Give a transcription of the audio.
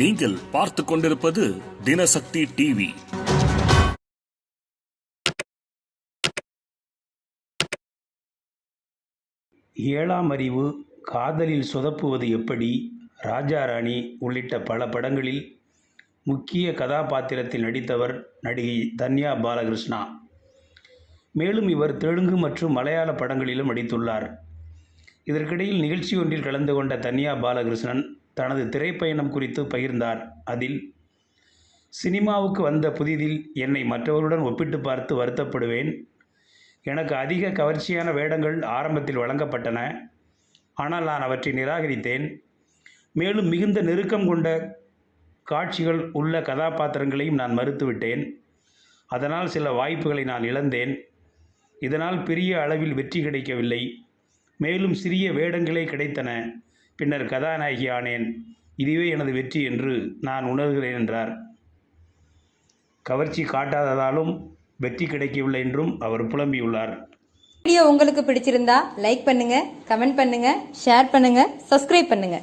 நீங்கள் பார்த்து கொண்டிருப்பது தினசக்தி டிவி. ஏழாம் அறிவு காதலில் சொதப்புவது எப்படி? ராஜா ராணி உள்ளிட்ட பல படங்களில் முக்கிய கதாபாத்திரத்தில் நடித்தவர் நடிகை தன்யா பாலகிருஷ்ணா. மேலும் இவர் தெலுங்கு மற்றும் மலையாள படங்களிலும் நடித்துள்ளார். இதற்கிடையில் நிகழ்ச்சி ஒன்றில் கலந்து கொண்ட தன்யா பாலகிருஷ்ணன் தனது திரைப்பயணம் குறித்து பகிர்ந்தார். அதில் சினிமாவுக்கு வந்த புதிதில் என்னை மற்றவர்களுடன் ஒப்பிட்டு பார்த்து வருத்தப்படுவேன். எனக்கு அதிக கவர்ச்சியான வேடங்கள் ஆரம்பத்தில் வழங்கப்பட்டன. ஆனால் நான் அவற்றை நிராகரித்தேன். மேலும் மிகுந்த நெருக்கம் கொண்ட காட்சிகள் உள்ள கதாபாத்திரங்களையும் நான் மறுத்துவிட்டேன். அதனால் சில வாய்ப்புகளை நான் இழந்தேன். இதனால் பெரிய அளவில் வெற்றி கிடைக்கவில்லை. மேலும் சிறிய வேடங்களே கிடைத்தன. பின்னர் கதாநாயகி ஆனேன் இதுவே எனது வெற்றி என்று நான் உணர்கிறேன் என்றார். கவர்ச்சி காட்டாததாலும் வெற்றி கிடைக்கவில்லை என்றும் அவர் புலம்பியுள்ளார். வீடியோ உங்களுக்கு பிடிச்சிருந்தா லைக் பண்ணுங்க கமெண்ட் பண்ணுங்க ஷேர் பண்ணுங்க சப்ஸ்கிரைப் பண்ணுங்க.